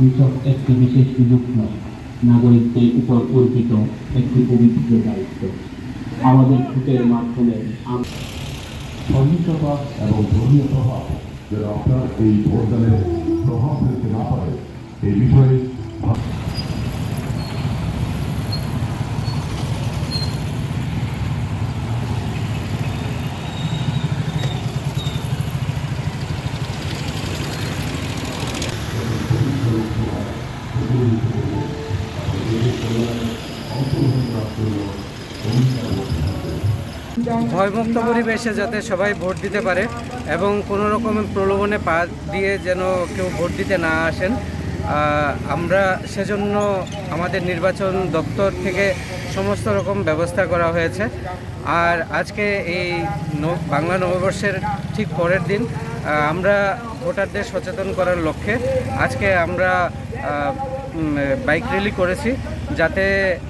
নিছক একটি বিশেষ সুযোগ নয়। নাগরিকদের উপর অর্পিত একটি পবিত্র দায়িত্ব। আমাদের ভোটের মাধ্যমে আমরা এবং ধর্মীয় প্রভাব যেন আপনার এই ভোটদানে প্রভাব ফেলতে না পারে এই বিষয়ে ভা- ভয়মুক্ত পরিবেশে যাতে সবাই ভোট দিতে পারে এবং কোনো রকমের প্রলোভনে পা দিয়ে যেন কেউ ভোট দিতে না আসেন আমরা সেজন্য আমাদের নির্বাচন দপ্তর থেকে সমস্ত রকম ব্যবস্থা করা হয়েছে। আর আজকে এই বাংলা নববর্ষের ঠিক পরের দিন আমরা ভোটারদের সচেতন করার লক্ষ্যে আজকে আমরা বাইক র্যালি করেছি যাতে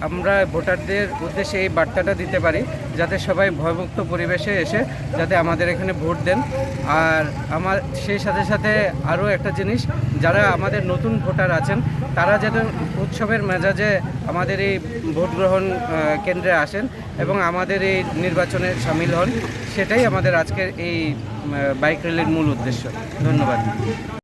আমরা ভোটারদের উদ্দেশ্যে এই বার্তাটা দিতে পারি, যাতে সবাই ভয়মুক্ত পরিবেশে এসে যাতে আমাদের এখানে ভোট দেন। আর আমার সেই সাথে সাথে আরও একটা জিনিস, যারা আমাদের নতুন ভোটার আছেন, তারা যাতে উৎসবের মেজাজে আমাদের এই ভোট গ্রহণ কেন্দ্রে আসেন এবং আমাদের এই নির্বাচনে সামিল হন, সেটাই আমাদের আজকের এই বাইক র্যালির মূল উদ্দেশ্য। ধন্যবাদ।